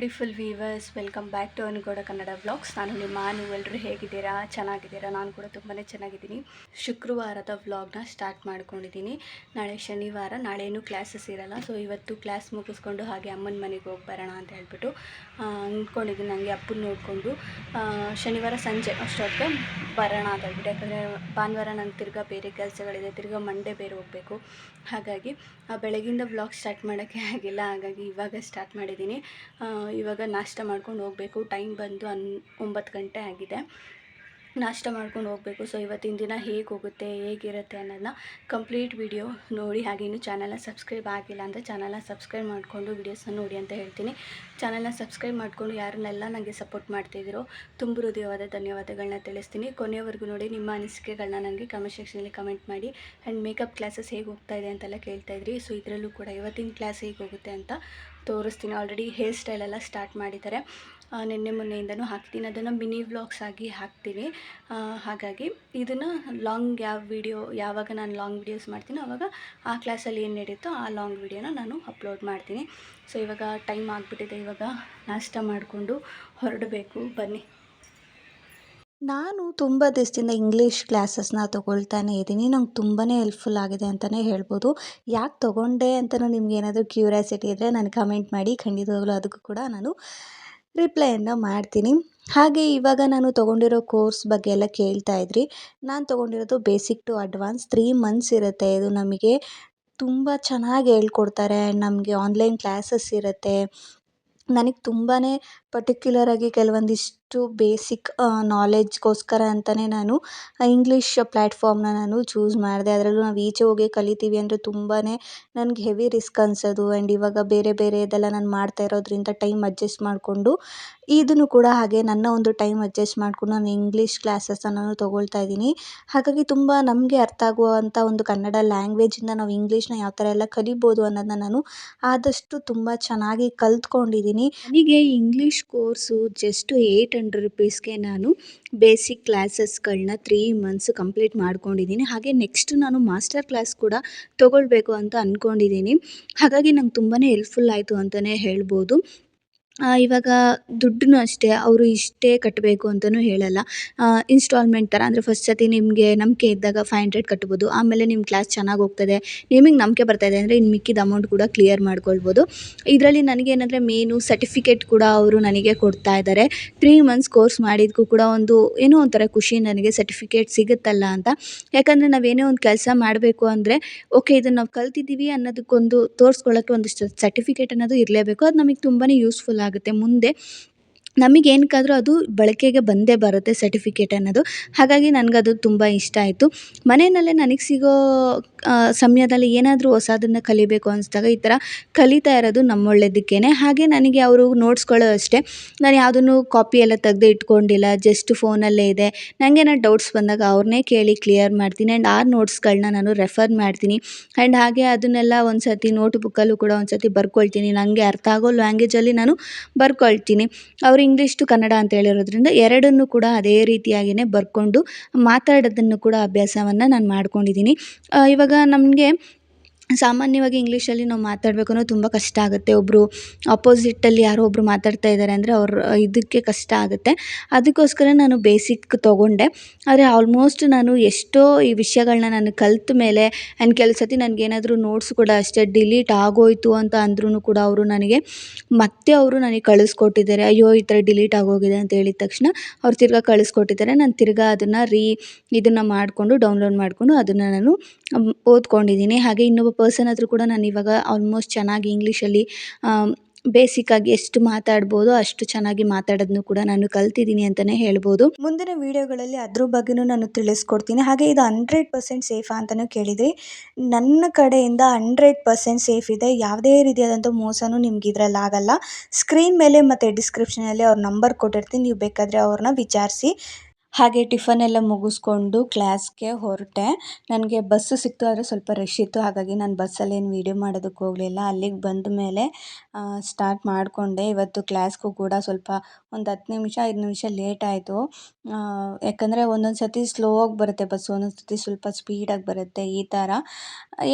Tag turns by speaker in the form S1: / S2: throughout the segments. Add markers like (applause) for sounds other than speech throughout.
S1: Beautiful viewers welcome back to Anu Gowda Kannada vlogs ನಾನು ನಿಮ್ಮ ನೀವೆಲ್ಲರೂ ಹೇಗಿದ್ದೀರಾ? ಚೆನ್ನಾಗಿದ್ದೀರಾ? ನಾನು ಕೂಡ ತುಂಬಾ ಚೆನ್ನಾಗಿದ್ದೀನಿ. ಶುಕ್ರವಾರದ ವ್ಲಾಗ್ನ ಸ್ಟಾರ್ಟ್ ಮಾಡ್ಕೊಂಡಿದ್ದೀನಿ. ನಾಳೆ ಶನಿವಾರ, ನಾಳೆನೂ ಕ್ಲಾಸಸ್ ಇರಲ್ಲ ಸೊ ಇವತ್ತು ಕ್ಲಾಸ್ ಮುಗಿಸ್ಕೊಂಡು ಹಾಗೆ ಅಮ್ಮನ ಮನೆಗೆ ಹೋಗಿ ಬರೋಣ ಅಂತ ಹೇಳ್ಬಿಟ್ಟು ಅಂದ್ಕೊಂಡಿದ್ದೀನಿ ನನಗೆ ಅಪ್ಪನ ನೋಡಿಕೊಂಡು ಶನಿವಾರ ಸಂಜೆ ಅಷ್ಟೊತ್ತಿಗೆ ಬರೋಣ ಅಂತ ಹೇಳ್ಬಿಟ್ಟು. ಯಾಕಂದರೆ ಭಾನುವಾರ ನಂಗೆ ತಿರ್ಗಾ ಬೇರೆ ಕೆಲಸಗಳಿದೆ. ತಿರ್ಗಾ ಮಂಡೇ ಬೇರೆ ಹೋಗಬೇಕು. ಹಾಗಾಗಿ ಆ, ಬೆಳಗಿಂದ ವ್ಲಾಗ್ ಸ್ಟಾರ್ಟ್ ಮಾಡೋಕ್ಕೆ ಆಗಿಲ್ಲ ಹಾಗಾಗಿ ಇವಾಗ ಸ್ಟಾರ್ಟ್ ಮಾಡಿದ್ದೀನಿ. ಇವಾಗ ನಾಷ್ಟ ಮಾಡ್ಕೊಂಡು ಹೋಗಬೇಕು. ಟೈಮ್ ಬಂದು ಹನ್ ಒಂಬತ್ತು ಗಂಟೆ ಆಗಿದೆ. ನಾಷ್ಟ ಮಾಡ್ಕೊಂಡು ಹೋಗಬೇಕು. ಸೊ ಇವತ್ತಿನ ದಿನ ಹೇಗೆ ಹೋಗುತ್ತೆ, ಹೇಗಿರುತ್ತೆ ಅನ್ನೋದನ್ನ ಕಂಪ್ಲೀಟ್ ವಿಡಿಯೋ ನೋಡಿ, ಹಾಗೆ ಇನ್ನೂ ಚಾನಲ್ನ ಸಬ್ಸ್ಕ್ರೈಬ್ ಆಗಿಲ್ಲ ಅಂದರೆ ಚಾನಲ್ನ ಸಬ್ಸ್ಕ್ರೈಬ್ ಮಾಡಿಕೊಂಡು ವೀಡಿಯೋಸ್ನ ನೋಡಿ ಅಂತ ಹೇಳ್ತೀನಿ. ಚಾನಲ್ನ ಸಬ್ಸ್ಕ್ರೈಬ್ ಮಾಡಿಕೊಂಡು ಯಾರನ್ನೆಲ್ಲ ನನಗೆ ಸಪೋರ್ಟ್ ಮಾಡ್ತಿದ್ದೀರೋ, ತುಂಬ ಹೃದಯವಾದ ಧನ್ಯವಾದಗಳನ್ನ ತಿಳಿಸ್ತೀನಿ. ಕೊನೆಯವರೆಗೂ ನೋಡಿ, ನಿಮ್ಮ ಅನಿಸಿಕೆಗಳನ್ನ ನನಗೆ ಕಮೆಂಟ್ ಸೆಕ್ಷನಲ್ಲಿ ಕಮೆಂಟ್ ಮಾಡಿ. ಆ್ಯಂಡ್ ಮೇಕಪ್ ಕ್ಲಾಸಸ್ ಹೇಗೆ ಹೋಗ್ತಾ ಇದೆ ಅಂತೆಲ್ಲ ಕೇಳ್ತಾ ಇದ್ರಿ. ಸೊ ಇದರಲ್ಲೂ ಕೂಡ ಇವತ್ತಿನ ಕ್ಲಾಸ್ ಹೇಗೆ ಹೋಗುತ್ತೆ ಅಂತ ತೋರಿಸ್ತೀನಿ. ಆಲ್ರೆಡಿ ಹೇರ್ ಸ್ಟೈಲೆಲ್ಲ ಸ್ಟಾರ್ಟ್ ಮಾಡಿದ್ದಾರೆ. ನಿನ್ನೆ ಮೊನ್ನೆಯಿಂದನೂ ಹಾಕ್ತೀನಿ. ಅದನ್ನು ಮಿನಿ ವ್ಲಾಗ್ಸ್ ಆಗಿ ಹಾಕ್ತೀನಿ. ಹಾಗಾಗಿ ಇದನ್ನು ಲಾಂಗ್ ಯಾವ ವಿಡಿಯೋ, ಯಾವಾಗ ನಾನು ಲಾಂಗ್ ವಿಡಿಯೋಸ್ ಮಾಡ್ತೀನೋ ಆವಾಗ ಆ ಕ್ಲಾಸಲ್ಲಿ ಏನು ನಡೀತೋ ಆ ಲಾಂಗ್ ವಿಡಿಯೋನ ನಾನು ಅಪ್ಲೋಡ್ ಮಾಡ್ತೀನಿ. ಸೊ, ಇವಾಗ ಟೈಮ್ ಆಗಿಬಿಟ್ಟಿದೆ. ಇವಾಗ ನಾಷ್ಟ ಮಾಡಿಕೊಂಡು ಹೊರಡಬೇಕು. ಬನ್ನಿ.
S2: ನಾನು ತುಂಬ ದಿವಸದಿಂದ ಇಂಗ್ಲೀಷ್ ಕ್ಲಾಸಸ್ನ ತೊಗೊಳ್ತಾನೆ ಇದ್ದೀನಿ. ನಂಗೆ ತುಂಬಾ ಹೆಲ್ಪ್ಫುಲ್ ಆಗಿದೆ ಅಂತಲೇ ಹೇಳ್ಬೋದು. ಯಾಕೆ ತೊಗೊಂಡೆ ಅಂತಲೂ ನಿಮ್ಗೆ ಏನಾದರೂ ಕ್ಯೂರಿಯಾಸಿಟಿ ಇದ್ದರೆ ನಾನು ಕಮೆಂಟ್ ಮಾಡಿ. ಖಂಡಿತವಾಗ್ಲೂ ಅದಕ್ಕೂ ಕೂಡ ನಾನು ರಿಪ್ಲೈಯನ್ನು ಮಾಡ್ತೀನಿ. ಹಾಗೆ ಇವಾಗ ನಾನು ತೊಗೊಂಡಿರೋ ಕೋರ್ಸ್ ಬಗ್ಗೆ ಎಲ್ಲ ಕೇಳ್ತಾ ಇದ್ರಿ. ನಾನು ತೊಗೊಂಡಿರೋದು basic to advance three months ಇರುತ್ತೆ. ಇದು ನಮಗೆ ತುಂಬ ಚೆನ್ನಾಗಿ ಹೇಳ್ಕೊಡ್ತಾರೆ. ನಮಗೆ ಆನ್ಲೈನ್ ಕ್ಲಾಸಸ್ ಇರುತ್ತೆ. ನನಗೆ ತುಂಬಾ ಪರ್ಟಿಕ್ಯುಲರಾಗಿ ಕೆಲವೊಂದಿಷ್ಟು ಬೇಸಿಕ್ ನಾಲೆಜ್ಗೋಸ್ಕರ ಅಂತಲೇ ನಾನು ಇಂಗ್ಲೀಷ್ ಪ್ಲ್ಯಾಟ್ಫಾರ್ಮ್ನ ನಾನು ಚೂಸ್ ಮಾಡಿದೆ. ಅದರಲ್ಲೂ ನಾವು ಈಚೆ ಹೋಗಿ ಕಲಿತೀವಿ ಅಂದರೆ ತುಂಬಾ ನನಗೆ ಹೆವಿ ರಿಸ್ಕ್ ಅನಿಸೋದು. ಆ್ಯಂಡ್ ಇವಾಗ ಬೇರೆ ಬೇರೆ ಇದೆಲ್ಲ ನಾನು ಮಾಡ್ತಾ ಇರೋದ್ರಿಂದ ಟೈಮ್ ಅಡ್ಜಸ್ಟ್ ಮಾಡಿಕೊಂಡು ಇದನ್ನು ಕೂಡ ಹಾಗೆ ನನ್ನ ಒಂದು ಟೈಮ್ ಅಡ್ಜಸ್ಟ್ ಮಾಡಿಕೊಂಡು ನಾನು ಇಂಗ್ಲೀಷ್ ಕ್ಲಾಸಸ್ಸನ್ನು ನಾನು ತೊಗೊಳ್ತಾ ಇದ್ದೀನಿ. ಹಾಗಾಗಿ ತುಂಬ ನಮಗೆ ಅರ್ಥ ಆಗುವಂಥ ಒಂದು ಕನ್ನಡ ಲ್ಯಾಂಗ್ವೇಜಿಂದ ನಾವು ಇಂಗ್ಲೀಷ್ನ ಯಾವ ಥರ ಎಲ್ಲ ಕಲಿಬೋದು ಅನ್ನೋದನ್ನ ನಾನು ಆದಷ್ಟು ತುಂಬ ಚೆನ್ನಾಗಿ ಕಲ್ತ್ಕೊಂಡಿದ್ದೀನಿ. ಹೀಗೆ English course just eight hundred ರುಪೀಸ್ಗೆ ನಾನು ಬೇಸಿಕ್ ಕ್ಲಾಸಸ್ಗಳನ್ನ ತ್ರೀ ಮಂತ್ಸ್ ಕಂಪ್ಲೀಟ್ ಮಾಡ್ಕೊಂಡಿದ್ದೀನಿ. ಹಾಗೆ ನೆಕ್ಸ್ಟ್ ನಾನು ಮಾಸ್ಟರ್ ಕ್ಲಾಸ್ ಕೂಡ ತೊಗೊಳ್ಬೇಕು ಅಂತ ಅಂದ್ಕೊಂಡಿದ್ದೀನಿ ಹಾಗಾಗಿ ನಂಗೆ ತುಂಬಾ ಹೆಲ್ಪ್ಫುಲ್ ಆಯಿತು ಅಂತಲೇ ಹೇಳ್ಬೋದು. ಇವಾಗ ದುಡ್ಡನ್ನು ಅಷ್ಟೇ ಅವರು ಇಷ್ಟೇ ಕಟ್ಟಬೇಕು ಅಂತಲೂ ಹೇಳಲ್ಲ. ಇನ್ಸ್ಟಾಲ್ಮೆಂಟ್ ಥರ ಅಂದರೆ ಫಸ್ಟ್ ಸರ್ತಿ ನಿಮಗೆ ನಂಬಿಕೆ ಇದ್ದಾಗ ಫೈವ್ ಹಂಡ್ರೆಡ್ ಕಟ್ಬೋದು. ಆಮೇಲೆ ನಿಮ್ಮ ಕ್ಲಾಸ್ ಚೆನ್ನಾಗಿ ಹೋಗ್ತದೆ. ನಿಮಗೆ ನಂಬಿಕೆ ಬರ್ತಾಯಿದೆ ಅಂದರೆ ಇನ್ನು ಮಿಕ್ಕಿದ ಅಮೌಂಟ್ ಕೂಡ ಕ್ಲಿಯರ್ ಮಾಡ್ಕೊಳ್ಬೋದು. ಇದರಲ್ಲಿ ನನಗೇನಂದರೆ ಮೇನು ಸರ್ಟಿಫಿಕೇಟ್ ಕೂಡ ಅವರು ನನಗೆ ಕೊಡ್ತಾ ಇದ್ದಾರೆ ತ್ರೀ ಮಂತ್ಸ್ ಕೋರ್ಸ್ ಮಾಡಿದ್ಕೂ ಕೂಡ ಒಂದು ಏನೋ ಒಂಥರ ಖುಷಿ ನನಗೆ ಸರ್ಟಿಫಿಕೇಟ್ ಸಿಗುತ್ತಲ್ಲ ಅಂತ. ಯಾಕಂದರೆ ನಾವೇನೇ ಒಂದು ಕೆಲಸ ಮಾಡಬೇಕು ಅಂದರೆ ಓಕೆ ಇದನ್ನು ನಾವು ಕಲ್ತಿದ್ದೀವಿ ಅನ್ನೋದಕ್ಕೊಂದು ತೋರಿಸ್ಕೊಳ್ಳೋಕ್ಕೆ ಒಂದಿಷ್ಟು ಸರ್ಟಿಫಿಕೇಟ್ ಅನ್ನೋದು ಇರಲೇಬೇಕು. ಅದು ನಮಗೆ ತುಂಬಾ ಯೂಸ್ಫುಲ್ ಆಗುತ್ತೆ ಮುಂದೆ ನಮಗೆ ಏನಕ್ಕಾದ್ರೂ ಅದು ಬಳಕೆಗೆ ಬಂದೇ ಬರುತ್ತೆ ಸರ್ಟಿಫಿಕೇಟ್ ಅನ್ನೋದು. ಹಾಗಾಗಿ ನನಗದು ತುಂಬ ಇಷ್ಟ ಆಯಿತು. ಮನೆಯಲ್ಲೇ ನನಗೆ ಸಿಗೋ ಸಮಯದಲ್ಲಿ ಏನಾದರೂ ಹೊಸದನ್ನು ಕಲಿಬೇಕು ಅನಿಸ್ದಾಗ ಈ ಥರ ಕಲಿತಾ ಇರೋದು ನಮ್ಮ ಒಳ್ಳೇದಕ್ಕೇ ಹಾಗೆ ನನಗೆ ಅವರು ನೋಟ್ಸ್ಗಳು ಅಷ್ಟೇ. ನಾನು ಯಾವುದನ್ನು ಕಾಪಿ ಎಲ್ಲ ತೆಗ್ದು ಇಟ್ಕೊಂಡಿಲ್ಲ ಜಸ್ಟ್ ಫೋನಲ್ಲೇ ಇದೆ. ನನಗೇನೋ ಡೌಟ್ಸ್ ಬಂದಾಗ ಅವ್ರನ್ನೇ ಕೇಳಿ ಕ್ಲಿಯರ್ ಮಾಡ್ತೀನಿ. ಆ್ಯಂಡ್ ಆ ನೋಟ್ಸ್ಗಳನ್ನ ನಾನು ರೆಫರ್ ಮಾಡ್ತೀನಿ. ಆ್ಯಂಡ್ ಹಾಗೆ ಅದನ್ನೆಲ್ಲ ಒಂದು ಸರ್ತಿ ನೋಟ್ ಬುಕ್ಕಲ್ಲೂ ಕೂಡ ಒಂದು ಸರ್ತಿ ಬರ್ಕೊಳ್ತೀನಿ. ನನಗೆ ಅರ್ಥ ಆಗೋ ಲ್ಯಾಂಗ್ವೇಜಲ್ಲಿ ನಾನು ಬರ್ಕೊಳ್ತೀನಿ. ಅವರು ಇಂಗ್ಲೀಷ್ ಟು ಕನ್ನಡ ಅಂತ ಹೇಳಿರೋದ್ರಿಂದ ಎರಡನ್ನೂ ಕೂಡ ಅದೇ ರೀತಿಯಾಗಿಯೇ ಬರ್ಕೊಂಡು ಮಾತಾಡೋದನ್ನು ಕೂಡ ಅಭ್ಯಾಸವನ್ನು ನಾನು ಮಾಡ್ಕೊಂಡಿದ್ದೀನಿ. ಇವಾಗ ನಮಗೆ ಸಾಮಾನ್ಯವಾಗಿ ಇಂಗ್ಲೀಷಲ್ಲಿ ನಾವು ಮಾತಾಡಬೇಕು ಅನ್ನೋದು ತುಂಬ ಕಷ್ಟ ಆಗುತ್ತೆ. ಒಬ್ಬರು ಅಪೋಸಿಟ್ಟಲ್ಲಿ ಯಾರೋ ಒಬ್ಬರು ಮಾತಾಡ್ತಾ ಇದ್ದಾರೆ ಅಂದರೆ ಅವ್ರ ಇದಕ್ಕೆ ಕಷ್ಟ ಆಗುತ್ತೆ. ಅದಕ್ಕೋಸ್ಕರ ನಾನು ಬೇಸಿಕ್ ತೊಗೊಂಡೆ. ಆದರೆ ಆಲ್ಮೋಸ್ಟ್ ನಾನು ಎಷ್ಟೋ ಈ ವಿಷಯಗಳನ್ನ ನಾನು ಕಲ್ತ ಮೇಲೆ ಆ್ಯಂಡ್ ಕೆಲವು ಸತಿ ನನಗೇನಾದರೂ ನೋಟ್ಸ್ ಕೂಡ ಅಷ್ಟೇ ಡಿಲೀಟ್ ಆಗೋಯಿತು ಅಂತ ಅಂದ್ರೂ ಕೂಡ ಅವರು ನನಗೆ ಮತ್ತೆ ಅವರು ನನಗೆ ಕಳಿಸ್ಕೊಟ್ಟಿದ್ದಾರೆ. ಅಯ್ಯೋ, ಈ ಥರ ಡಿಲೀಟ್ ಆಗೋಗಿದೆ ಅಂತ ಹೇಳಿದ ತಕ್ಷಣ ಅವ್ರು ತಿರ್ಗಾ ಕಳಿಸ್ಕೊಟ್ಟಿದ್ದಾರೆ. ನಾನು ತಿರ್ಗಾ ಅದನ್ನು ರೀ ಇದನ್ನು ಮಾಡಿಕೊಂಡು ಡೌನ್ಲೋಡ್ ಮಾಡಿಕೊಂಡು ಅದನ್ನು ನಾನು ಓದ್ಕೊಂಡಿದ್ದೀನಿ. ಹಾಗೆ ಇನ್ನೊಬ್ಬ ಪರ್ಸನ್ ಹತ್ರ ಕೂಡ ನಾನು ಇವಾಗ ಆಲ್ಮೋಸ್ಟ್ ಚೆನ್ನಾಗಿ ಇಂಗ್ಲೀಷಲ್ಲಿ ಬೇಸಿಕ್ಕಾಗಿ ಎಷ್ಟು ಮಾತಾಡ್ಬೋದು ಅಷ್ಟು ಚೆನ್ನಾಗಿ ಮಾತಾಡೋದನ್ನು ಕೂಡ ನಾನು ಕಲ್ತಿದ್ದೀನಿ ಅಂತಲೇ ಹೇಳ್ಬೋದು. ಮುಂದಿನ ವೀಡಿಯೋಗಳಲ್ಲಿ ಅದ್ರ ಬಗ್ಗೆನೂ ನಾನು ತಿಳಿಸ್ಕೊಡ್ತೀನಿ. ಹಾಗೆ ಇದು ಹಂಡ್ರೆಡ್ ಪರ್ಸೆಂಟ್ ಸೇಫಾ ಅಂತಲೂ ಕೇಳಿದ್ರಿ. ನನ್ನ ಕಡೆಯಿಂದ ಹಂಡ್ರೆಡ್ ಪರ್ಸೆಂಟ್ ಸೇಫ್ ಇದೆ. ಯಾವುದೇ ರೀತಿಯಾದಂಥ ಮೋಸನೂ ನಿಮ್ಗೆ ಇದರಲ್ಲಿ ಆಗಲ್ಲ. ಸ್ಕ್ರೀನ್ ಮೇಲೆ ಮತ್ತು ಡಿಸ್ಕ್ರಿಪ್ಷನಲ್ಲಿ ಅವ್ರ ನಂಬರ್ ಕೊಟ್ಟಿರ್ತೀನಿ. ನೀವು ಬೇಕಾದರೆ ಅವ್ರನ್ನ ವಿಚಾರಿಸಿ. ಹಾಗೆ ಟಿಫನ್ ಎಲ್ಲ ಮುಗಿಸ್ಕೊಂಡು ಕ್ಲಾಸ್ಗೆ ಹೊರಟೆ. ನನಗೆ ಬಸ್ಸು ಸಿಕ್ತು, ಆದರೆ ಸ್ವಲ್ಪ ರಶ್ ಇತ್ತು. ಹಾಗಾಗಿ ನಾನು ಬಸ್ಸಲ್ಲಿ ಏನು ವೀಡಿಯೋ ಮಾಡೋದಕ್ಕೆ ಹೋಗಲಿಲ್ಲ. ಅಲ್ಲಿಗೆ ಬಂದ ಮೇಲೆ ಸ್ಟಾರ್ಟ್ ಮಾಡಿಕೊಂಡೆ. ಇವತ್ತು ಕ್ಲಾಸ್ಗೂ ಕೂಡ ಸ್ವಲ್ಪ ಒಂದು ಹತ್ತು ನಿಮಿಷ, ಐದು ನಿಮಿಷ ಲೇಟ್ ಆಯಿತು. ಯಾಕಂದರೆ ಒಂದೊಂದು ಸತಿ ಸ್ಲೋ ಆಗಿ ಬರುತ್ತೆ ಬಸ್ಸು ಒಂದೊಂದು ಸರ್ತಿ ಸ್ವಲ್ಪ ಸ್ಪೀಡಾಗಿ ಬರುತ್ತೆ ಈ ಥರ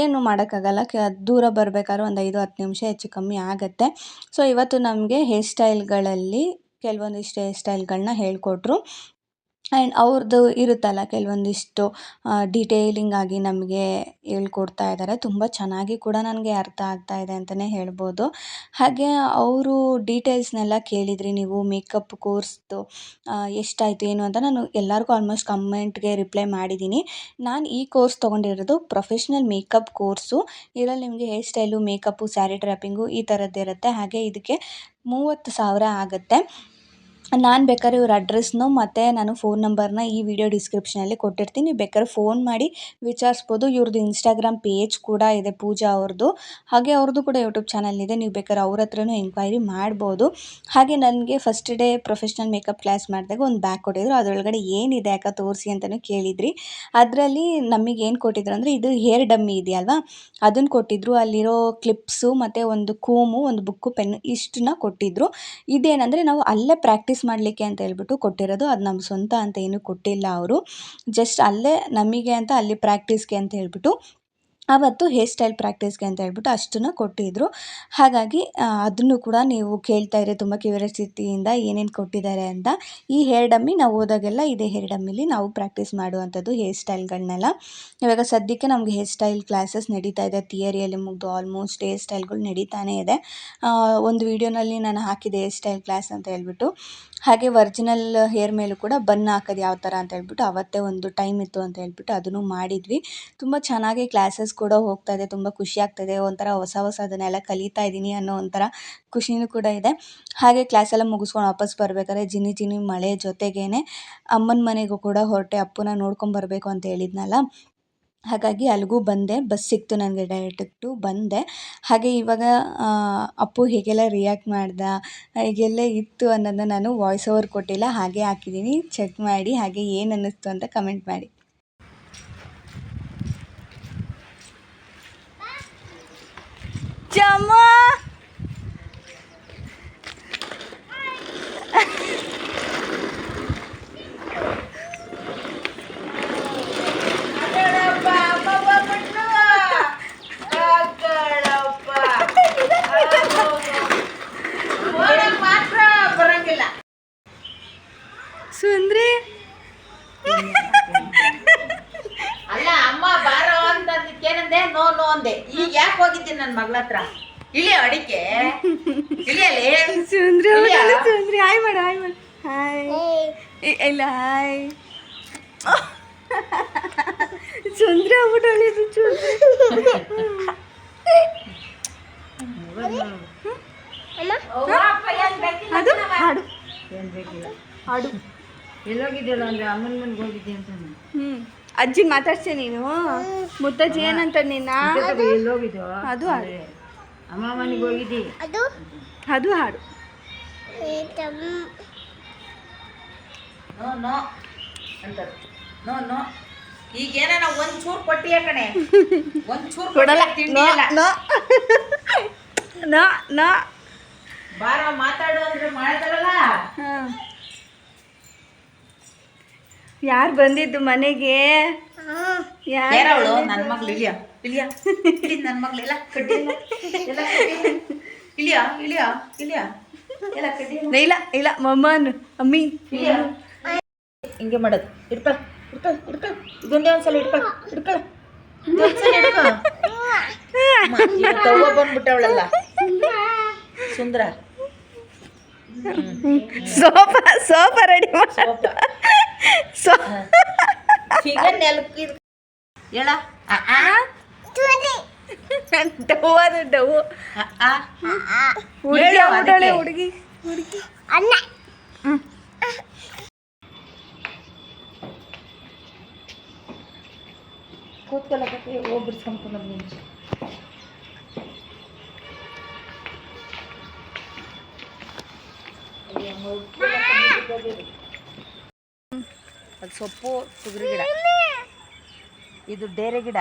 S2: ಏನು ಮಾಡೋಕ್ಕಾಗಲ್ಲ. ಕ, ದೂರ ಬರಬೇಕಾದ್ರೆ ಒಂದು ಐದು ಹತ್ತು ನಿಮಿಷ ಹೆಚ್ಚು ಕಮ್ಮಿ ಆಗುತ್ತೆ. ಸೊ ಇವತ್ತು ನಮಗೆ ಹೇರ್ ಸ್ಟೈಲ್ಗಳಲ್ಲಿ ಕೆಲವೊಂದಿಷ್ಟು ಹೇರ್ ಸ್ಟೈಲ್ಗಳನ್ನ ಹೇಳಿಕೊಟ್ರು. ಆ್ಯಂಡ್ ಅವ್ರದ್ದು ಇರುತ್ತಲ್ಲ ಕೆಲವೊಂದಿಷ್ಟು ಡೀಟೇಲಿಂಗ್ ಆಗಿ ನಮಗೆ ಹೇಳ್ಕೊಡ್ತಾ ಇದ್ದಾರೆ ತುಂಬ ಚೆನ್ನಾಗಿ ಕೂಡ ನನಗೆ ಅರ್ಥ ಆಗ್ತಾ ಇದೆ ಅಂತಲೇ ಹೇಳ್ಬೋದು. ಹಾಗೆ ಅವರು ಡೀಟೇಲ್ಸ್ನೆಲ್ಲ ಕೇಳಿದ್ರಿ ನೀವು ಮೇಕಪ್ ಕೋರ್ಸ್ದು ಎಷ್ಟಾಯಿತು, ಏನು ಅಂತ ನಾನು ಎಲ್ಲರಿಗೂ ಆಲ್ಮೋಸ್ಟ್ ಕಮೆಂಟ್ಗೆ ರಿಪ್ಲೈ ಮಾಡಿದ್ದೀನಿ. ನಾನು ಈ ಕೋರ್ಸ್ ತೊಗೊಂಡಿರೋದು ಪ್ರೊಫೆಷ್ನಲ್ ಮೇಕಪ್ ಕೋರ್ಸು ಇದರಲ್ಲಿ ನಿಮಗೆ hair style makeup sari draping ಈ ಥರದ್ದಿರುತ್ತೆ ಹಾಗೆ ಇದಕ್ಕೆ ಮೂವತ್ತು ಸಾವಿರ ಆಗುತ್ತೆ. ನಾನು ಬೇಕಾದ್ರೆ ಇವ್ರ ಅಡ್ರೆಸ್ನು ಮತ್ತು ನಾನು ಫೋನ್ ನಂಬರ್ನ ಈ ವಿಡಿಯೋ ಡಿಸ್ಕ್ರಿಪ್ಷನಲ್ಲಿ ಕೊಟ್ಟಿರ್ತೀನಿ. ನೀವು ಬೇಕಾದ್ರೆ ಫೋನ್ ಮಾಡಿ ವಿಚಾರಿಸ್ಬೋದು. ಇವ್ರದ್ದು ಇನ್ಸ್ಟಾಗ್ರಾಮ್ ಪೇಜ್ ಕೂಡ ಇದೆ ಪೂಜಾ ಅವ್ರದ್ದು ಹಾಗೆ ಅವ್ರದ್ದು ಕೂಡ ಯೂಟ್ಯೂಬ್ ಚಾನಲ್ ಇದೆ. ನೀವು ಬೇಕಾದ್ರೆ ಅವ್ರ ಹತ್ರನೂ ಎಂಕ್ವೈರಿ ಮಾಡ್ಬೋದು. ಹಾಗೆ ನನಗೆ first day professional makeup class ಮಾಡಿದಾಗ ಒಂದು ಬ್ಯಾಗ್ ಕೊಟ್ಟಿದ್ರು. ಅದರೊಳಗಡೆ ಏನಿದೆ ಯಾಕೆ ತೋರಿಸಿ ಅಂತಲೂ ಕೇಳಿದ್ರಿ. ಅದರಲ್ಲಿ ನಮಗೆ ಏನು ಕೊಟ್ಟಿದ್ರು ಅಂದರೆ ಇದು ಹೇರ್ ಡಮ್ಮಿ ಇದೆಯಲ್ವಾ? ಅದನ್ನು ಕೊಟ್ಟಿದ್ರು. ಅಲ್ಲಿರೋ ಕ್ಲಿಪ್ಸು ಮತ್ತು ಒಂದು ಕೋಮು, ಒಂದು ಬುಕ್ಕು ಪೆನ್ನು ಇಷ್ಟನ್ನ ಕೊಟ್ಟಿದ್ರು. ಇದೇನಂದರೆ ನಾವು ಅಲ್ಲೇ ಪ್ರಾಕ್ಟೀಸ್ ಮಾಡಲಿಕ್ಕೆ ಅಂತ ಹೇಳ್ಬಿಟ್ಟು ಕೊಟ್ಟಿರೋದು. ಅದು ನಮ್ಮ ಸ್ವಂತ ಅಂತ ಏನೂ ಕೊಟ್ಟಿಲ್ಲ ಅವರು. ಜಸ್ಟ್ ಅಲ್ಲೇ ನಮಗೆ ಅಂತ ಅಲ್ಲಿ ಪ್ರಾಕ್ಟೀಸ್ಗೆ ಅಂತ ಹೇಳ್ಬಿಟ್ಟು ಆವತ್ತು ಹೇರ್ ಸ್ಟೈಲ್ ಪ್ರಾಕ್ಟೀಸ್ಗೆ ಅಂತ ಹೇಳ್ಬಿಟ್ಟು ಅಷ್ಟನ್ನು ಕೊಟ್ಟಿದ್ದರು ಹಾಗಾಗಿ ಅದನ್ನು ಕೂಡ ನೀವು ಕೇಳ್ತಾ ಇರಿ, ತುಂಬ ಕ್ಯೂರಿಯಾಸಿಟಿಯಿಂದ ಏನೇನು ಕೊಟ್ಟಿದ್ದಾರೆ ಅಂತ. ಈ ಹೇರ್ ಡಮ್ಮಿ ನಾವು ಹೋದಾಗೆಲ್ಲ ಇದೇ ಹೇರ್ ಡಮ್ಮಿಲಿ ನಾವು ಪ್ರಾಕ್ಟೀಸ್ ಮಾಡುವಂಥದ್ದು ಹೇರ್ ಸ್ಟೈಲ್ಗಳನ್ನೆಲ್ಲ. ಇವಾಗ ಸದ್ಯಕ್ಕೆ ನಮಗೆ ಹೇರ್ ಸ್ಟೈಲ್ ಕ್ಲಾಸಸ್ ನಡೀತಾ ಇದೆ. ಥಿಯರಿಯಲ್ಲಿ ಮುಗಿದು ಆಲ್ಮೋಸ್ಟ್ ಹೇರ್ ಸ್ಟೈಲ್ಗಳು ನಡೀತಾನೇ ಇದೆ. ಒಂದು ವೀಡಿಯೋನಲ್ಲಿ ನಾನು ಹಾಕಿದೆ ಹೇರ್ ಸ್ಟೈಲ್ ಕ್ಲಾಸ್ ಅಂತ ಹೇಳ್ಬಿಟ್ಟು, ಹಾಗೆ ಒರ್ಜಿನಲ್ ಹೇರ್ ಮೇಲೂ ಕೂಡ ಬನ್ ಹಾಕೋದು ಯಾವ ಥರ ಅಂತ ಹೇಳ್ಬಿಟ್ಟು ಅವತ್ತೇ ಒಂದು ಟೈಮ್ ಇತ್ತು ಅಂತ ಹೇಳ್ಬಿಟ್ಟು ಅದನ್ನು ಮಾಡಿದ್ವಿ. ತುಂಬ ಚೆನ್ನಾಗಿ ಕ್ಲಾಸಸ್ ಕೂಡ ಹೋಗ್ತಾ ಇದೆ, ತುಂಬ ಖುಷಿ ಆಗ್ತಾಯಿದೆ ಒಂಥರ ಹೊಸ ಹೊಸದನ್ನೆಲ್ಲ ಕಲಿತಾ ಇದ್ದೀನಿ ಅನ್ನೋ ಒಂಥರ ಖುಷಿನೂ ಕೂಡ ಇದೆ. ಹಾಗೆ ಕ್ಲಾಸೆಲ್ಲ ಮುಗಿಸ್ಕೊಂಡು ವಾಪಸ್ ಬರ್ಬೇಕಾದ್ರೆ ಜಿನಿ ಜಿನಿ ಮಳೆ ಜೊತೆಗೇನೆ ಅಮ್ಮನ ಮನೆಗೂ ಕೂಡ ಹೊರಟೆ ಅಪ್ಪನ ನೋಡ್ಕೊಂಬರ್ಬೇಕು ಅಂತ ಹೇಳಿದ್ನಲ್ಲ. ಹಾಗಾಗಿ ಅಲ್ಲಿಗೂ ಬಂದೆ. ಬಸ್ ಸಿಕ್ತು ನನಗೆ ಡೈರೆಕ್ಟು ಬಂದೆ. ಹಾಗೆ ಇವಾಗ ಅಪ್ಪು ಹೇಗೆಲ್ಲ ರಿಯಾಕ್ಟ್ ಮಾಡ್ದ, ಹೇಗೆಲ್ಲ ಇತ್ತು ಅನ್ನೋದನ್ನ ನಾನು ವಾಯ್ಸ್ ಓವರ್ ಕೊಟ್ಟಿಲ್ಲ, ಹಾಗೆ ಹಾಕಿದ್ದೀನಿ ಚೆಕ್ ಮಾಡಿ, ಹಾಗೆ ಏನು ಅನ್ನಿಸ್ತು ಅಂತ ಕಮೆಂಟ್ ಮಾಡಿ.
S3: Cama. (laughs) ನನ್ನ ಹತ್ರ. ಇಳಿ ಅಡಿಕೆ.
S1: ಸುಂದ್ರಿ ಸುಂದ್ರಿ. ಹಾಯ್ ಮಾಡು ಹಾಯ್ ಮಾಡು. ಹಾಯ್ ಇ- ಇಲ್ಲ ಹಾಯ್ ಸುಂದ್ರಿ ಆಗ್ಬಿಟ್ಟು ಅಳಿದು ಸುಂದ್ರಿ ಅದು ಹಾಡು. ಹಾಡು.
S3: ಎಲ್ಲೋಗಿದ್ಯಲ್ಲ ಅಂದ್ರೆ ಅಮ್ಮನ ಮನೆಗೆ ಹೋಗಿದ್ದೆ ಅಂತ
S1: ಹ್ಮ್. ಅಜ್ಜಿ ಮಾತಾಡ್ಸೆ ನೀನು? ಮುತ್ತಜ್ಜಿ ಏನಂತ ನಿನ್ನ? ಅದು ಹಾಡು.
S3: ಅಮ್ಮ ಮನೆಗೆ ಹೋಗಿದ್ದಿ?
S1: ಅದು? ಅದು ಹಾಡು.
S3: No no. ಅಂತ ನೋ ನೋ. ಈಗ ಏನಾನ ಒಂದ್ ಚೂರ್ ಕೊಟ್ಟಿಯ ಕಣೆ? ಒಂದ್ ಚೂರ್
S1: ಕೊಡಲ್ಲ.
S3: ತಿಂಡಿ
S1: ನೋ ನೋ. No no.
S3: ಮಾತಾಡು ಅಂದ್ರೆ ಮಾಡ್ತಾರಲ್ಲ
S1: ಯಾರು ಬಂದಿದ್ದು ಮನೆಗೆ?
S3: ಯಾರವಳು? ನನ್ನ ಮಗ್ಳು ಇಳಿಯ? ಇಳಿಯ? ಇಳಿ ನನ್ನ ಮಗ್ಳು ಎಲ್ಲ ಕಡ್ಡಿ ಎಲ್ಲ ಇಳಿಯ? ಇಳಿಯ? ಇಳಿಯ? ಎಲ್ಲ ಕಡ್ಡಿ
S1: ಇಲ್ಲ ಇಲ್ಲ ಮಮ್ಮನ್ ಅಮ್ಮಿ
S3: ಇಳಿಯ? ಹಿಂಗೆ ಮಾಡೋದು. ಇಡ್ಕ ಇಡ್ಕ ಇಡ್ಕ ಇದೊಂದೇ ಒಂದ್ಸಲ ಇಡ್ಕ ಇಡ್ಕ ಬಂದ್ಬಿಟ್ಟವಳಲ್ಲ. ಸುಂದರ.
S1: ಸೋಫಾ ಸೋಫಾ ರೆಡಿ
S3: ಸೋಪ
S1: ಸೋ
S3: ಫಿಗರ್ ನೆಲಕ್ಕೆ ಹೇಳ. ಆ.
S1: ಡವ್ ಹುಡುಗಿ. ಹುಡುಗಿ. ಹುಡುಗಿ.
S3: ಕೂತ್ಕೊಳ್ಳಕ್ಕೆ ಹೋಗ್ಬಿಡ್ಸ್ಕೊಂಡ್ಕೊಂಡು ನಿಮಿಷ ಅದು ಸೊಪ್ಪು ತೊಗರಿ ಗಿಡ. ಇದು ಡೇರೆ ಗಿಡ.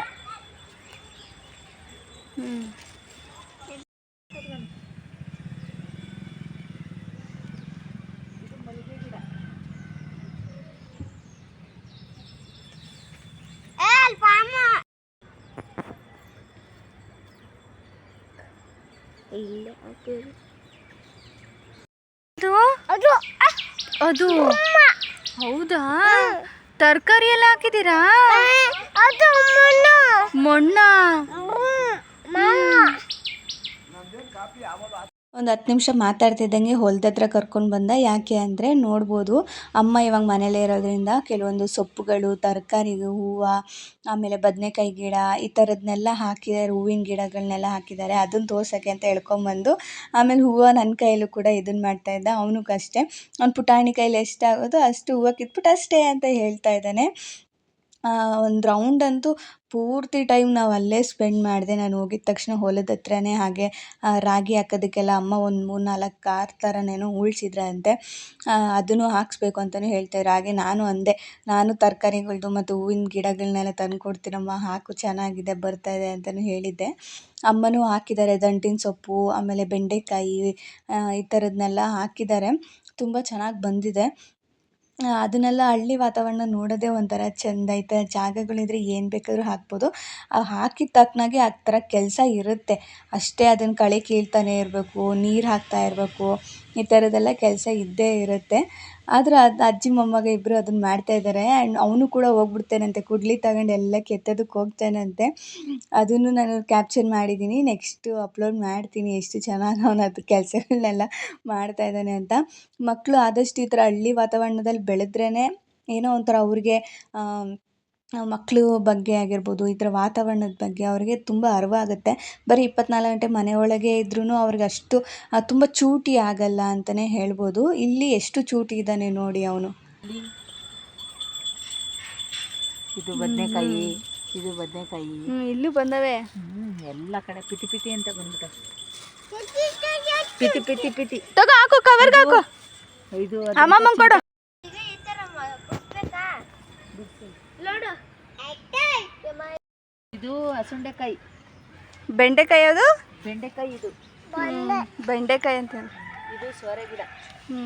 S1: ಅದು? ಅದು. ಅದು. ಹೌದಾ? ತರಕಾರಿ ಎಲ್ಲ ಹಾಕಿದ್ದೀರಾ? ಮಣ್ಣ.
S2: ಒಂದು ಹತ್ತು ನಿಮಿಷ ಮಾತಾಡ್ತಿದ್ದಂಗೆ ಹೊಲ್ದ ಹತ್ರ ಕರ್ಕೊಂಡು ಬಂದ. ಯಾಕೆ ಅಂದರೆ ನೋಡ್ಬೋದು, ಅಮ್ಮ ಇವಾಗ ಮನೇಲೇ ಇರೋದ್ರಿಂದ ಕೆಲವೊಂದು ಸೊಪ್ಪುಗಳು, ತರಕಾರಿ, ಹೂವು, ಆಮೇಲೆ ಬದನೆಕಾಯಿ ಗಿಡ ಈ ಥರದನ್ನೆಲ್ಲ ಹಾಕಿದ್ದಾರೆ ಹೂವಿನ ಗಿಡಗಳನ್ನೆಲ್ಲ ಹಾಕಿದ್ದಾರೆ. ಅದನ್ನು ತೋರ್ಸೋಕ್ಕೆ ಅಂತ ಹೇಳ್ಕೊಂಬಂದು ಆಮೇಲೆ ಹೂವು ನನ್ನ ಕೈಯಲ್ಲೂ ಕೂಡ ಇದನ್ನು ಮಾಡ್ತಾಯಿದ್ದ ಅವನಿಗೂ ಅಷ್ಟೇ ಅವ್ನು ಪುಟಾಣಿ ಕೈಯಲ್ಲಿ ಎಷ್ಟಾಗೋದು ಅಷ್ಟು ಹೂವು ಕಿತ್ಬಿಟ್ಟು ಅಷ್ಟೇ ಅಂತ ಹೇಳ್ತಾ ಇದ್ದಾನೆ. ಒಂದು ರೌಂಡ್ ಅಂತೂ ಪೂರ್ತಿ ಟೈಮ್ ನಾವು ಅಲ್ಲೇ ಸ್ಪೆಂಡ್ ಮಾಡಿದೆ. ನಾನು ಹೋಗಿದ ತಕ್ಷಣ ಹೊಲದ ಹತ್ರನೇ ಹಾಗೆ ರಾಗಿ ಹಾಕೋದಕ್ಕೆಲ್ಲ ಅಮ್ಮ ಒಂದು ಮೂರು ನಾಲ್ಕು ಕಾರ್ ಥರನೇನೋ ಉಳ್ಸಿದ್ರಂತೆ. ಅದನ್ನು ಹಾಕಿಸ್ಬೇಕು ಅಂತಲೂ ಹೇಳ್ತಾಯಿದ್ರು ಹಾಗೆ ನಾನು ಅಂದೆ, ನಾನು ತರಕಾರಿಗಳ್ದು ಮತ್ತು ಹೂವಿನ ಗಿಡಗಳನ್ನೆಲ್ಲ ತಂದು ಕೊಡ್ತೀನಮ್ಮ, ಹಾಕು, ಚೆನ್ನಾಗಿದೆ ಬರ್ತಾಯಿದೆ ಅಂತಲೂ ಹೇಳಿದ್ದೆ. ಅಮ್ಮನೂ ಹಾಕಿದ್ದಾರೆ, ದಂಟಿನ ಸೊಪ್ಪು, ಆಮೇಲೆ ಬೆಂಡೆಕಾಯಿ ಈ ಥರದ್ದನ್ನೆಲ್ಲ ಹಾಕಿದ್ದಾರೆ. ತುಂಬ ಚೆನ್ನಾಗಿ ಬಂದಿದೆ. ಅದನ್ನೆಲ್ಲ ಹಳ್ಳಿ ವಾತಾವರಣ ನೋಡೋದೇ ಒಂಥರ ಚೆಂದ ಐತೆ. ಜಾಗಗಳು ಜಾಗಗಳಿದ್ರೆ ಏನು ಬೇಕಾದರೂ ಹಾಕ್ಬೋದು. ಹಾಕಿದ ತಕ್ಕನಾಗೆ ಆ ಥರ ಕೆಲಸ ಇರುತ್ತೆ. ಅಷ್ಟೇ ಅದನ್ನು ಕಳೆ ಕೀಳ್ತಾನೆ ಇರಬೇಕು, ನೀರು ಹಾಕ್ತಾ ಇರಬೇಕು, ಈ ಥರದ್ದೆಲ್ಲ ಕೆಲಸ ಇದ್ದೇ ಇರುತ್ತೆ. ಆದ್ರೆ ಅದು ಅಜ್ಜಿ ಮೊಮ್ಮಗ ಇಬ್ಬರು ಅದನ್ನು ಮಾಡ್ತಾ ಇದ್ದಾರೆ ಆ್ಯಂಡ್ ಅವನು ಕೂಡ ಹೋಗ್ಬಿಡ್ತಾನಂತೆ. ಕುಡ್ಲಿ ತಗೊಂಡು ಎಲ್ಲ ಕೆತ್ತೋದಕ್ಕೆ ಹೋಗ್ತಾನಂತೆ. ಅದನ್ನು ನಾನು ಕ್ಯಾಪ್ಚರ್ ಮಾಡಿದ್ದೀನಿ ನೆಕ್ಸ್ಟು ಅಪ್ಲೋಡ್ ಮಾಡ್ತೀನಿ ಎಷ್ಟು ಚೆನ್ನಾಗಿ ಅವನು ಅದು ಕೆಲಸಗಳನ್ನೆಲ್ಲ ಮಾಡ್ತಾ ಇದ್ದಾನೆ ಅಂತ. ಮಕ್ಕಳು ಆದಷ್ಟು ಈ ಥರ ಹಳ್ಳಿ ವಾತಾವರಣದಲ್ಲಿ ಬೆಳೆದ್ರೇ ಏನೋ ಒಂಥರ ಅವ್ರಿಗೆ ಮಕ್ಕಳು ಬಗ್ಗೆ ಆಗಿರ್ಬೋದು ಈ ಥರ ವಾತಾವರಣದ ಬಗ್ಗೆ ಅವ್ರಿಗೆ ತುಂಬ ಅರಿವಾಗುತ್ತೆ. ಬರೀ ಇಪ್ಪತ್ನಾಲ್ಕು ಗಂಟೆ ಮನೆ ಒಳಗೆ ಇದ್ರೂ ಅವ್ರಿಗೆ ಅಷ್ಟು ತುಂಬ ಚೂಟಿ ಆಗಲ್ಲ ಅಂತಲೇ ಹೇಳ್ಬೋದು. ಇಲ್ಲಿ ಎಷ್ಟು ಚೂಟಿ ಇದ್ದಾನೆ ನೋಡಿ ಅವನು.
S3: ಇದು ಬದನೆಕಾಯಿ ಇದು ಬದನೆಕಾಯಿ.
S1: ಇಲ್ಲೂ ಬಂದವೆ.
S3: ಎಲ್ಲ ಕಡೆ ಪಿತಿ ಪಿತಿ ಅಂತ ಬಂದ್ಬಿಟ್ಟು ಪಿತಿ ಪಿತಿ ಪಿತಿ
S1: ತಗೋ ಹಾಕು ಕವರ್ಗೆ ಹಾಕು.
S3: ಇದು
S1: ಅಮ್ಮಮ್ಮ ಕೊಡು.
S3: ಇದು ಹಸುಂಡೆಕಾಯಿ.
S1: ಬೆಂಡೆಕಾಯಿ ಅದು?
S3: ಬೆಂಡೆಕಾಯಿ ಇದು.
S1: ಬೆಂಡೆಕಾಯಿ ಅಂತ
S3: ಇದು ಸೋರೆ ಗಿಡ.
S1: ಹ್ಞೂ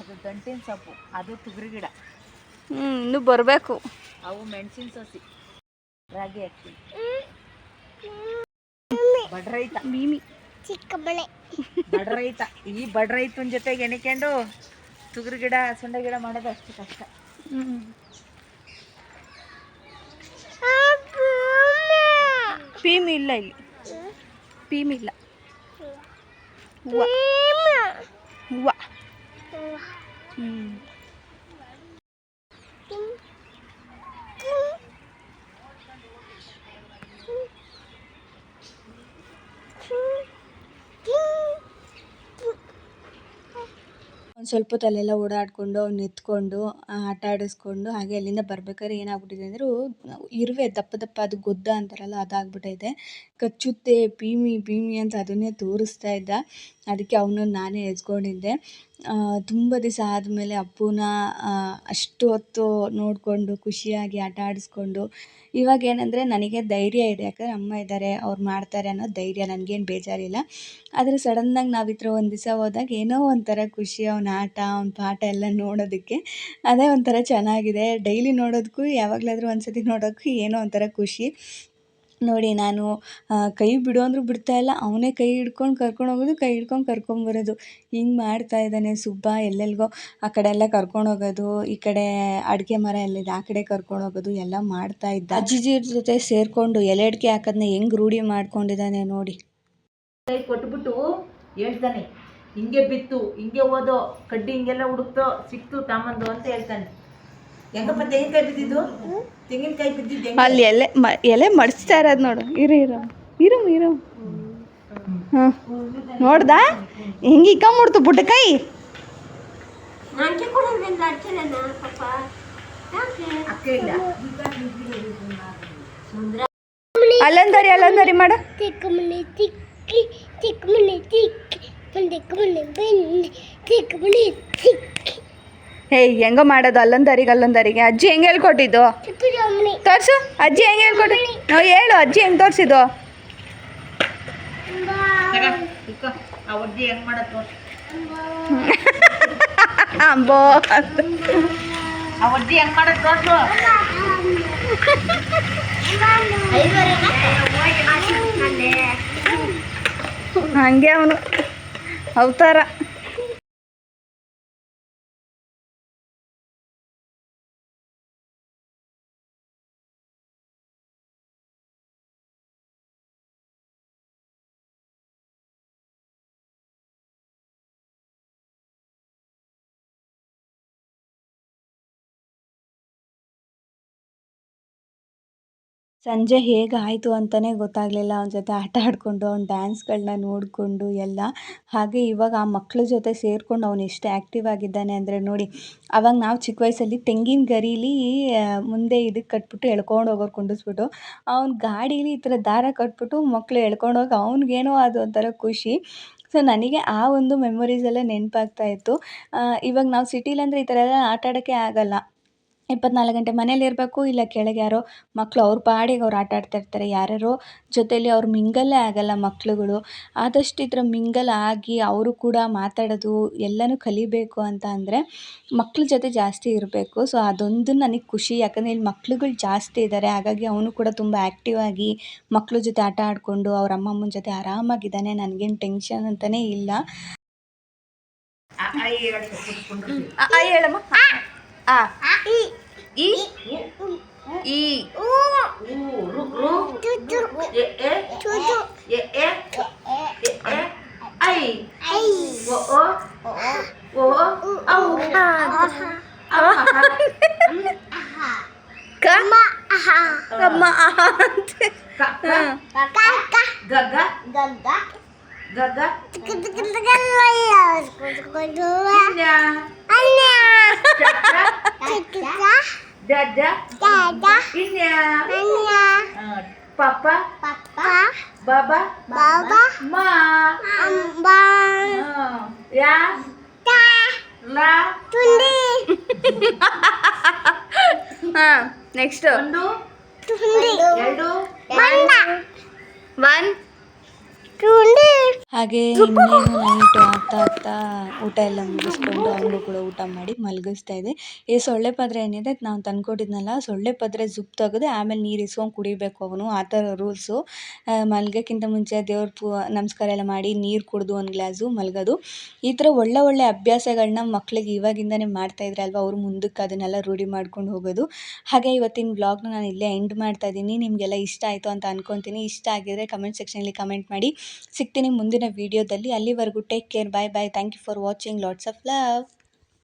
S3: ಅದು ಗಂಟಿನ ಸೊಪ್ಪು. ಅದು ತುಗರಿ ಗಿಡ.
S1: ಹ್ಞೂ ಇನ್ನು ಬರಬೇಕು.
S3: ಅವು ಮೆಣಸಿನ ಸಸಿ. ರಾಗಿ ಹಾಕ್ತೀನಿ. ಬಡ್ರೈತ.
S1: ಮೀಮಿ.
S3: ಬಡ್ರೈತ. ಈ ಬಡ್ರೈತನ ಜೊತೆಗೆ ಎಣಿಕೊಂಡು ತುಗರಿ ಗಿಡ ಸೊಂಡೆ ಗಿಡ ಮಾಡೋದು ಅಷ್ಟು ಕಷ್ಟ.
S1: ಹ್ಞೂ ಇಲ್ಲ ಇಲ್ಲಿ ಪೀಮಿ ಇಲ್ಲ ಹೂವ ಹೂವ
S2: ಸ್ವಲ್ಪ ಹೊತ್ತು ಅಲ್ಲೆಲ್ಲ ಓಡಾಡಿಕೊಂಡು ಅವ್ನ ಎತ್ಕೊಂಡು ಆಟ ಆಡಿಸ್ಕೊಂಡು ಹಾಗೆ ಅಲ್ಲಿಂದ ಬರ್ಬೇಕಾದ್ರೆ ಏನಾಗ್ಬಿಟ್ಟಿದೆ ಅಂದರೆ, ಇರುವೆ ದಪ್ಪ ದಪ್ಪ ಅದು ಗೊದ್ದ ಅಂತಾರಲ್ಲ, ಅದಾಗ್ಬಿಟ್ಟೈತೆ. ಕಚ್ಚುತ್ತೆ ಪೀಮಿ ಪೀಮಿ ಅಂತ ಅದನ್ನೇ ತೋರಿಸ್ತಾ ಇದ್ದ. ಅದಕ್ಕೆ ಅವನನ್ನ ನಾನೇ ಎತ್ಕೊಂಡಿದ್ದೆ. ತುಂಬ ದಿವಸ ಆದಮೇಲೆ ಅಪ್ಪುನ ಅಷ್ಟು ಹೊತ್ತು ನೋಡಿಕೊಂಡು, ಖುಷಿಯಾಗಿ ಆಟ ಆಡಿಸ್ಕೊಂಡು, ಇವಾಗ ಏನಂದರೆ ನನಗೆ ಧೈರ್ಯ ಇದೆ. ಯಾಕಂದರೆ ಅಮ್ಮ ಇದ್ದಾರೆ, ಅವ್ರು ಮಾಡ್ತಾರೆ ಅನ್ನೋ ಧೈರ್ಯ ನನಗೇನು ಬೇಜಾರಿಲ್ಲ. ಆದರೆ ಸಡನ್ನಾಗಿ ನಾವು ಒಂದು ದಿವಸ ಹೋದಾಗ ಏನೋ ಒಂಥರ ಖುಷಿ, ಅವ್ನ ಆಟ, ಅವ್ನ ಪಾಠ ಎಲ್ಲ ನೋಡೋದಕ್ಕೆ ಅದೇ ಒಂಥರ ಚೆನ್ನಾಗಿದೆ. ಡೈಲಿ ನೋಡೋದಕ್ಕೂ ಯಾವಾಗಲಾದ್ರೂ ಒಂದು ಸರ್ತಿ ನೋಡೋಕ್ಕೂ ಏನೋ ಒಂಥರ ಖುಷಿ. ನೋಡಿ ನಾನು ಕೈ ಬಿಡು ಅಂದರೂ ಬಿಡ್ತಾ ಇಲ್ಲ. ಅವನೇ ಕೈ ಹಿಡ್ಕೊಂಡು ಕರ್ಕೊಂಡು ಹೋಗೋದು, ಕೈ ಹಿಡ್ಕೊಂಡು ಕರ್ಕೊಂಡು ಬರೋದು. ಹಿಂಗೆ ಮಾಡ್ತಾ ಇದ್ದಾನೆ ಸುಬ್ಬ ಎಲ್ಲೆಲ್ಗೋ. ಆ ಕಡೆ ಎಲ್ಲ ಕರ್ಕೊಂಡು ಹೋಗೋದು, ಈ ಕಡೆ ಅಡಿಕೆ ಮರ ಎಲ್ಲಿದೆ, ಆ ಕಡೆ ಕರ್ಕೊಂಡು ಹೋಗೋದು, ಎಲ್ಲ ಮಾಡ್ತಾ ಇದ್ದ ಅಜ್ಜಿಜಿ ಜೊತೆ ಸೇರಿಕೊಂಡು ಎಲೆ ಅಡಿಕೆ ಹಾಕೋದನ್ನ ಹೆಂಗೆ ರೂಢಿ ಮಾಡ್ಕೊಂಡಿದ್ದಾನೆ ನೋಡಿ.
S3: ಕೈ ಕೊಟ್ಬಿಟ್ಟು ಹೇಳ್ತಾನೆ, ಹಿಂಗೆ ಬಿತ್ತು, ಹಿಂಗೆ ಓದೋ ಕಡ್ಡಿ ಹಿಂಗೆಲ್ಲ ಹುಡುಕ್ತೋ, ಸಿಕ್ತು ತಾಮಂದು ಅಂತ ಹೇಳ್ತಾನೆ. ಹೆಂಗಪ್ಪ ತೆಂಗಿನಕಾಯಿ ಬಿದ್ದಿದ್ದು? ತೆಂಗಿನಕಾಯಿ ಬಿದ್ದಿದ್ದು ಹೆಂಗೆ?
S1: ಅಲ್ಲಿ ಎಲೆ ಮ ಎಲೆ ಮಡಿಸ್ತಾ ಇರೋದು ನೋಡು. ಇರು ಇರು. ಇರು ಇರು. ಹಾಂ. ನೋಡ್ದಾ? ಹೆಂಗೆ ಇಕ್ಕಂಬಿಡ್ತು
S3: ಬುಡ್ಡಕಾಯಿ
S1: ಅಲ್ಲಂದರಿ ಅಲ್ಲಂದರಿ ಮಾಡು.
S4: ತಿಕ್ಕಮನೆ ತಿಕ್ಕಿ ತಿಕ್ಕಮನೆ ತಿಕ್ಕಿ. ಬಂದೆ ಕಮನೆ ಬಂದೆ ತಿಕ್ಕಮನೆ ತಿಕ್ಕಿ.
S1: ಏಯ್ ಹೆಂಗೋ ಮಾಡೋದು ಅಲ್ಲೊಂದರಿಗೆ ಅಲ್ಲೊಂದರಿಗೆ. ಅಜ್ಜಿ ಹೆಂಗೆ ಹೇಳ್ಕೊಟ್ಟಿದ್ದು?
S4: ತೋರ್ಸು
S1: ತೋರಿಸು ಅಜ್ಜಿ ಹೆಂಗೆ ಹೇಳ್ಕೊಟ್ಟು ನಾವು ಹೇಳು ಅಜ್ಜಿ ಹೆಂಗೆ ತೋರಿಸಿದ್ದು? ಅಂಬೋ.
S3: ಹಂಗೆ
S1: ಅವನು ಅವತಾರ.
S2: ಸಂಜೆ ಹೇಗಾಯಿತು ಅಂತಲೇ ಗೊತ್ತಾಗಲಿಲ್ಲ. ಅವನ ಜೊತೆ ಆಟ ಆಡಿಕೊಂಡು, ಅವ್ನ ಡ್ಯಾನ್ಸ್ಗಳನ್ನ ನೋಡಿಕೊಂಡು ಎಲ್ಲ. ಹಾಗೆ ಇವಾಗ ಆ ಮಕ್ಕಳ ಜೊತೆ ಸೇರಿಕೊಂಡು ಅವನು ಎಷ್ಟು ಆ್ಯಕ್ಟಿವ್ ಆಗಿದ್ದಾನೆ ಅಂದರೆ ನೋಡಿ, ಅವಾಗ ನಾವು ಚಿಕ್ಕ ವಯಸ್ಸಲ್ಲಿ ತೆಂಗಿನ ಗರೀಲಿ ಮುಂದೆ ಇದಕ್ಕೆ ಕಟ್ಬಿಟ್ಟು ಎಳ್ಕೊಂಡು ಹೋಗೋರು ಕುಂಡಿಸ್ಬಿಟ್ಟು, ಅವ್ನ ಗಾಡೀಲಿ ಈ ಥರ ದಾರ ಕಟ್ಬಿಟ್ಟು ಮಕ್ಕಳು ಎಳ್ಕೊಂಡು ಹೋಗಿ ಅವ್ನಿಗೇನೋ ಅದು ಒಂಥರ ಖುಷಿ. ಸೊ ನನಗೆ ಆ ಒಂದು ಮೆಮೊರೀಸ್ ಎಲ್ಲ ನೆನಪಾಗ್ತಾ ಇತ್ತು. ಇವಾಗ ನಾವು ಸಿಟಿಲಂದರೆ ಈ ಥರ ಎಲ್ಲ ಆಟ ಆಡೋಕ್ಕೆ ಆಗಲ್ಲ. ಇಪ್ಪತ್ನಾಲ್ಕು ಗಂಟೆ ಮನೇಲಿ ಇರಬೇಕು ಇಲ್ಲ ಕೆಳಗೆ ಯಾರೋ ಮಕ್ಕಳು ಅವ್ರ ಪಾಡಿಗೆ ಅವ್ರು ಆಟ ಆಡ್ತಾಯಿರ್ತಾರೆ ಯಾರ್ಯಾರೋ ಜೊತೆಯಲ್ಲಿ ಅವ್ರು ಮಿಂಗಲ್ಲೇ ಆಗಲ್ಲ ಮಕ್ಕಳುಗಳು ಆದಷ್ಟು ಈ ಥರ ಮಿಂಗಲ್ ಆಗಿ ಅವರು ಕೂಡ ಮಾತಾಡೋದು ಎಲ್ಲನೂ ಕಲಿಬೇಕು ಅಂತ ಅಂದರೆ ಮಕ್ಳ ಜೊತೆ ಜಾಸ್ತಿ ಇರಬೇಕು. ಸೊ ಅದೊಂದು ನನಗೆ ಖುಷಿ. ಯಾಕಂದರೆ ಇಲ್ಲಿ ಮಕ್ಳುಗಳು ಜಾಸ್ತಿ ಇದ್ದಾರೆ. ಹಾಗಾಗಿ ಅವನು ಕೂಡ ತುಂಬ ಆ್ಯಕ್ಟಿವ್ ಆಗಿ ಮಕ್ಳ ಜೊತೆ ಆಟ ಆಡಿಕೊಂಡು ಅವ್ರ ಅಮ್ಮಮ್ಮನ ಜೊತೆ ಆರಾಮಾಗಿದ್ದಾನೆ. ನನಗೇನು ಟೆನ್ಷನ್ ಅಂತಲೇ ಇಲ್ಲ.
S3: ಆ ಆಯಿ ಹೇಳ್ಸು, ಕೂತ್ಕೊಂಡು.
S1: ಆ ಹೇಳಮ್ಮ ಆ ಈ ಈ
S3: ಊ, ರು, ರು. ಎ, ಎ. ಎ, ಎ. ಎ, ಎ. ಐ. ಓ, ಓ. ಓ, ಔ. ಅಮ್ಮ.
S1: ಕ ಅಮ್ಮ ಆಹ ಅಂತೆ.
S3: ಕ, ಕ. ಗ, ಗ. ಗ, ಗ. ಇನ್ಯ. ಚ, ಚ. ಡ, ಡ. ಇನ್ಯ. ಆ, ಪಾಪ ಬಾಬಾ ಮಾ ಆ, ಯಾ ಲಾ
S1: ಹಾ ನೆಕ್ಸ್ಟ್
S3: ಒಂದು ಎರಡು
S1: ಒನ್
S2: ಹಾಗೆ ಇನ್ನೇನು ನೈಟು ಆಗ್ತಾ ಆಗ್ತಾ ಊಟ ಎಲ್ಲ ಮುಗಿಸ್ಕೊಂಡು ಅವನು ಕೂಡ ಊಟ ಮಾಡಿ ಮಲಗಿಸ್ತಾ ಇದೆ. ಈ ಸೊಳ್ಳೆ ಪದ್ರೆ ಏನಿದೆ? ನಾವು ತಂದ್ಕೊಟ್ಟಿದ್ನಲ್ಲ ಸೊಳ್ಳೆ ಪದ್ರೆ ಜುಪ್ ತೆಗೆದು ಆಮೇಲೆ ನೀರು ಇಸ್ಕೊಂಡು ಕುಡಿಬೇಕು ಅವನು. ಆ ಥರ ರೂಲ್ಸು ಮಲಗೋಕ್ಕಿಂತ ಮುಂಚೆ ದೇವ್ರ ಪೂ ನಮಸ್ಕಾರ ಎಲ್ಲ ಮಾಡಿ ನೀರು ಕುಡಿದು ಒಂದು ಗ್ಲಾಸು ಮಲಗೋದು. ಈ ಥರ ಒಳ್ಳೆ ಒಳ್ಳೆ ಅಭ್ಯಾಸಗಳನ್ನ ಮಕ್ಕಳಿಗೆ ಇವಾಗಿಂದನೇ ಮಾಡ್ತಾ ಇದ್ರೆ ಅಲ್ವಾ? ಅವರು ಮುಂದಕ್ಕೆ ಅದನ್ನೆಲ್ಲ ರೂಢಿ ಮಾಡ್ಕೊಂಡು ಹೋಗೋದು. ಹಾಗೆ ಇವತ್ತಿನ ವ್ಲಾಗ್ನ ನಾನು ಇಲ್ಲೇ ಎಂಡ್ ಮಾಡ್ತಾ ಇದ್ದೀನಿ. ನಿಮಗೆಲ್ಲ ಇಷ್ಟ ಆಯಿತು ಅಂತ ಅನ್ಕೊತೀನಿ. ಇಷ್ಟ ಆಗಿದ್ರೆ ಕಮೆಂಟ್ ಸೆಕ್ಷನಲ್ಲಿ ಕಮೆಂಟ್ ಮಾಡಿ. ಸಿಗ್ತೀನಿ ಮುಂದಿನ ವೀಡಿಯೋದಲ್ಲಿ ಅಲ್ಲಿವರೆಗೂ take care bye bye thank you for watching lots of love